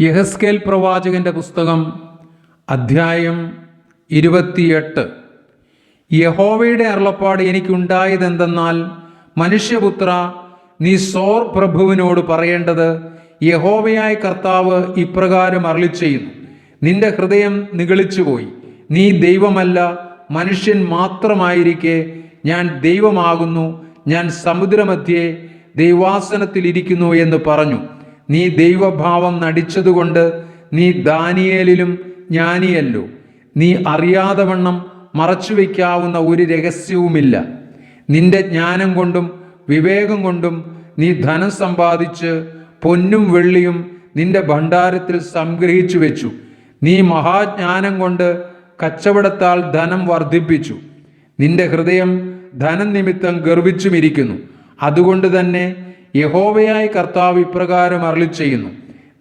യഹസ്കേൽ പ്രവാചകന്റെ പുസ്തകം അധ്യായം ഇരുപത്തിയെട്ട്. യഹോവയുടെ അരുളപ്പാട് എനിക്കുണ്ടായതെന്തെന്നാൽ മനുഷ്യപുത്ര നീ സോർ പ്രഭുവിനോട് പറയേണ്ടത് യഹോവയായ കർത്താവ് ഇപ്രകാരം അരളി ചെയ്യുന്നു നിന്റെ ഹൃദയം നിഗളിച്ചുപോയി. നീ ദൈവമല്ല മനുഷ്യൻ മാത്രമായിരിക്കെ ഞാൻ ദൈവമാകുന്നു ഞാൻ സമുദ്രമധ്യേ ദൈവാസനത്തിലിരിക്കുന്നു എന്ന് പറഞ്ഞു. നീ ദൈവഭാവം നടിച്ചതുകൊണ്ട് നീ ദാനിയേലിലും ജ്ഞാനിയല്ലോ നീ അറിയാതെ വണ്ണം മറച്ചുവെക്കാവുന്ന ഒരു രഹസ്യവുമില്ല. നിന്റെ ജ്ഞാനം കൊണ്ടും വിവേകം കൊണ്ടും നീ ധനം സമ്പാദിച്ച് പൊന്നും വെള്ളിയും നിന്റെ ഭണ്ഡാരത്തിൽ സംഗ്രഹിച്ചു വെച്ചു. നീ മഹാജ്ഞാനം കൊണ്ട് കച്ചവടത്താൽ ധനം വർദ്ധിപ്പിച്ചു. നിന്റെ ഹൃദയം ധനം നിമിത്തം ഗർവിച്ചുമിരിക്കുന്നു. അതുകൊണ്ട് തന്നെ യഹോവയായ കർത്താവ് ഇപ്രകാരം അരളി ചെയ്യുന്നു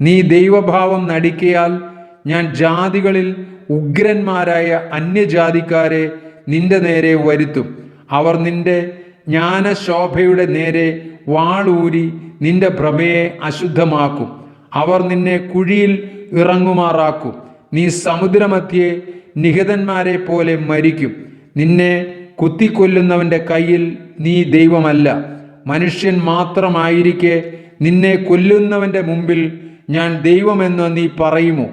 നീ ദൈവഭാവം നടിക്കയാൽ ഞാൻ ജാതികളിൽ ഉഗ്രന്മാരായ അന്യജാതിക്കാരെ നിന്റെ നേരെ വരുത്തും. അവർ നിന്റെ ജ്ഞാനശോഭയുടെ നേരെ വാളൂരി നിന്റെ ഭ്രമയെ അശുദ്ധമാക്കും. അവർ നിന്നെ കുഴിയിൽ ഇറങ്ങുമാറാക്കും. നീ സമുദ്രമധ്യേ നിഹിതന്മാരെ പോലെ മരിക്കും. നിന്നെ കുത്തിക്കൊല്ലുന്നവന്റെ കയ്യിൽ നീ ദൈവമല്ല. മനുഷ്യൻ മാത്രമായിരിക്കെ നിന്നെ കൊല്ലുന്നവന്റെ മുമ്പിൽ ഞാൻ ദൈവമെന്ന് നീ പറയുമോ?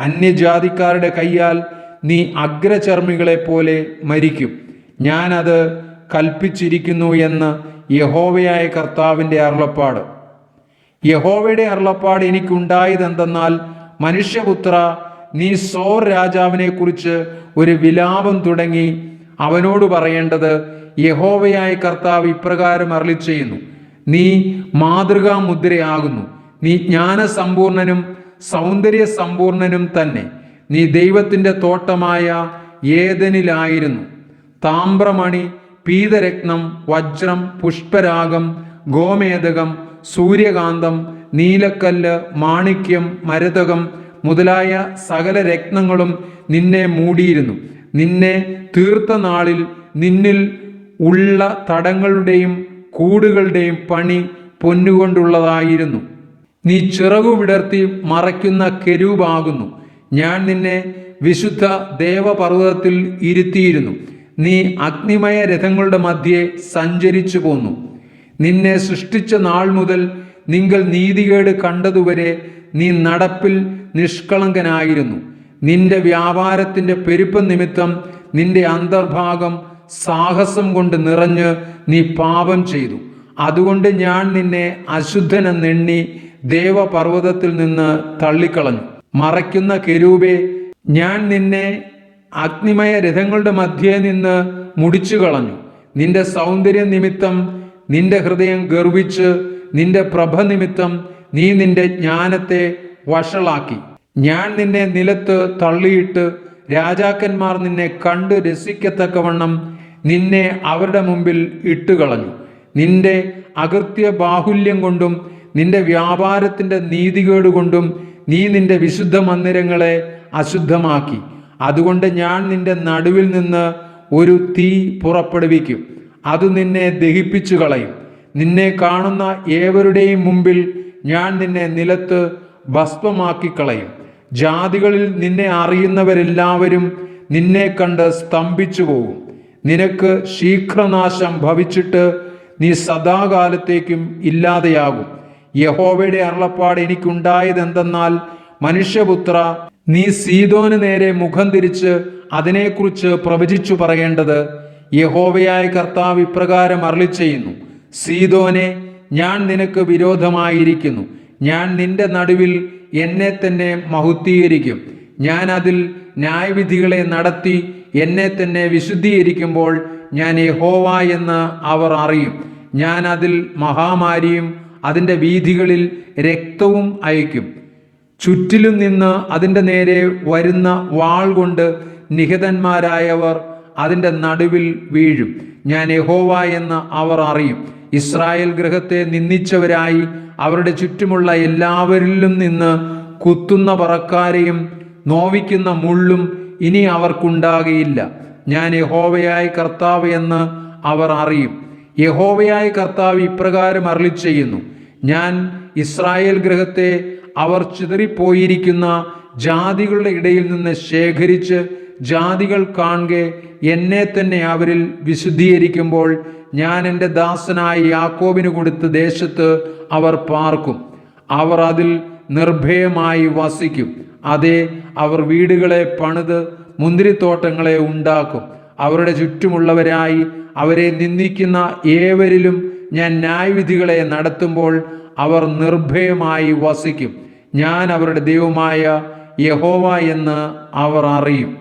അന്യജാതിക്കാരുടെ കയ്യാൽ നീ അഗ്രചർമ്മികളെ പോലെ മരിക്കും. ഞാനത് കൽപ്പിച്ചിരിക്കുന്നു എന്ന് യഹോവയായ കർത്താവിന്റെ അരുളപ്പാട്. യഹോവയുടെ അരുളപ്പാട് എനിക്കുണ്ടായതെന്തെന്നാൽ മനുഷ്യപുത്ര നീ സോർ രാജാവിനെ കുറിച്ച് ഒരു വിലാപം തുടങ്ങി അവനോട് പറയേണ്ടത് യഹോവയായ കർത്താവ് ഇപ്രകാരം അരളി ചെയ്യുന്നു നീ മാതൃകാ മുദ്രയാകുന്നു നീ ജ്ഞാനസമ്പൂർണനും സൗന്ദര്യ സമ്പൂർണനും തന്നെ. നീ ദൈവത്തിന്റെ തോട്ടമായ ഏതനിലായിരുന്നു താമ്രമണി പീതരത്നം വജ്രം പുഷ്പരാഗം ഗോമേതകം സൂര്യകാന്തം നീലക്കല്ല് മാണിക്യം മരതകം മുതലായ സകല രത്നങ്ങളും നിന്നെ മൂടിയിരുന്നു. നിന്നെ തീർത്ത നാളിൽ നിന്നിൽ ഉള്ള തടങ്ങളുടെയും കൂടുകളുടെയും പണി പൊന്നുകൊണ്ടുള്ളതായിരുന്നു. നീ ചിറകു വിടർത്തി മറയ്ക്കുന്ന കെരൂപാകുന്നു. ഞാൻ നിന്നെ വിശുദ്ധ ദേവപർവതത്തിൽ ഇരുത്തിയിരുന്നു. നീ അഗ്നിമയ രഥങ്ങളുടെ മധ്യേ സഞ്ചരിച്ചു പോന്നു. നിന്നെ സൃഷ്ടിച്ച നാൾ മുതൽ നിങ്ങൾ നീതികേട് കണ്ടതുവരെ നീ നടപ്പിൽ നിഷ്കളങ്കനായിരുന്നു. നിന്റെ വ്യാപാരത്തിന്റെ പെരുപ്പം നിമിത്തം നിന്റെ അന്തർഭാഗം സാഹസം കൊണ്ട് നിറഞ്ഞ് നീ പാപം ചെയ്തു. അതുകൊണ്ട് ഞാൻ നിന്നെ അശുദ്ധനെന്നെണ്ണി ദേവപർവതത്തിൽ നിന്ന് തള്ളിക്കളഞ്ഞു. മറയ്ക്കുന്ന കെരൂപെ ഞാൻ നിന്നെ അഗ്നിമയ രഥങ്ങളുടെ മധ്യേ നിന്ന് മുടിച്ചു കളഞ്ഞു നിന്റെ സൗന്ദര്യ നിമിത്തം നിന്റെ ഹൃദയം ഗർവിച്ച് നിന്റെ പ്രഭ നിമിത്തം നീ നിന്റെ ജ്ഞാനത്തെ വഷളാക്കി. ഞാൻ നിന്നെ നിലത്ത് തള്ളിയിട്ട് രാജാക്കന്മാർ നിന്നെ കണ്ട് രസിക്കത്തക്കവണ്ണം നിന്നെ അവരുടെ മുമ്പിൽ ഇട്ടുകളഞ്ഞു. നിന്റെ അകൃത്യ ബാഹുല്യം കൊണ്ടും നിന്റെ വ്യാപാരത്തിന്റെ നീതികേട് കൊണ്ടും നീ നിന്റെ വിശുദ്ധ മന്ദിരങ്ങളെ അശുദ്ധമാക്കി. അതുകൊണ്ട് ഞാൻ നിന്റെ നടുവിൽ നിന്ന് ഒരു തീ പുറപ്പെടുവിക്കും. അത് നിന്നെ ദഹിപ്പിച്ചു കളയും നിന്നെ കാണുന്ന ഏവരുടെയും മുമ്പിൽ ഞാൻ നിന്നെ നിലത്ത് ഭസ്മമാക്കി കളയും ജാതികളിൽ നിന്നെ അറിയുന്നവരെല്ലാവരും നിന്നെ കണ്ട് സ്തംഭിച്ചു പോകും നിനക്ക് ശീഘ്രനാശം ഭവിച്ചിട്ട് നീ സദാകാലത്തേക്കും ഇല്ലാതെയാകും. യഹോവയുടെ അരുളപ്പാട് എനിക്കുണ്ടായതെന്തെന്നാൽ മനുഷ്യപുത്ര നീ സീതോന് നേരെ മുഖം തിരിച്ച് അതിനെക്കുറിച്ച് പ്രവചിച്ചു പറയേണ്ടത് യഹോവയായ കർത്താവ് ഇപ്രകാരം അരളി ചെയ്യുന്നു സീതോനെ ഞാൻ നിനക്ക് വിരോധമായിരിക്കുന്നു. ഞാൻ നിന്റെ നടുവിൽ എന്നെ തന്നെ മഹുദ്ധീകരിക്കും ഞാൻ അതിൽ ന്യായവിധികളെ നടത്തി എന്നെ തന്നെ വിശുദ്ധീകരിക്കുമ്പോൾ ഞാൻ യഹോവ എന്ന് അവർ അറിയും. ഞാൻ അതിൽ മഹാമാരിയും അതിന്റെ വീഥികളിൽ രക്തവും അയക്കും. ചുറ്റിലും നിന്ന് അതിന്റെ നേരെ വരുന്ന വാൾ കൊണ്ട് നിഹിതന്മാരായവർ അതിന്റെ നടുവിൽ വീഴും. ഞാൻ യഹോവ എന്ന് അവർ അറിയും. ഇസ്രായേൽ ഗ്രഹത്തെ നിന്ദിച്ചവരായി അവരുടെ ചുറ്റുമുള്ള എല്ലാവരിലും നിന്ന് കുത്തുന്ന പറക്കാരെയും നോവിക്കുന്ന മുള്ളും ഇനി അവർക്കുണ്ടാകയില്ല. ഞാൻ യഹോവയായ കർത്താവ് എന്ന് അവർ അറിയും. യഹോവയായ കർത്താവ് ഇപ്രകാരം അരളി ചെയ്യുന്നു ഞാൻ ഇസ്രായേൽ ഗ്രഹത്തെ അവർ ചിതറിപ്പോയിരിക്കുന്ന ജാതികളുടെ ഇടയിൽ നിന്ന് ശേഖരിച്ച് ജാതികൾ കാണുക എന്നെ തന്നെ അവരിൽ വിശുദ്ധീകരിക്കുമ്പോൾ ഞാൻ എന്റെ ദാസനായ യാക്കോബിന് കൊടുത്ത ദേശത്ത് അവർ പാർക്കും. അവർ അതിൽ നിർഭയമായി വസിക്കും. അതെ അവർ വീടുകളെ പണിത് മുന്തിരിത്തോട്ടങ്ങളെ ഉണ്ടാക്കും. അവരുടെ ചുറ്റുമുള്ളവരായി അവരെ നിന്ദിക്കുന്ന ഏവരിലും ഞാൻ ന്യായവിധികളെ നടത്തുമ്പോൾ അവർ നിർഭയമായി വസിക്കും. ഞാൻ അവരുടെ ദൈവമായ യഹോവ എന്ന് അവർ അറിയും.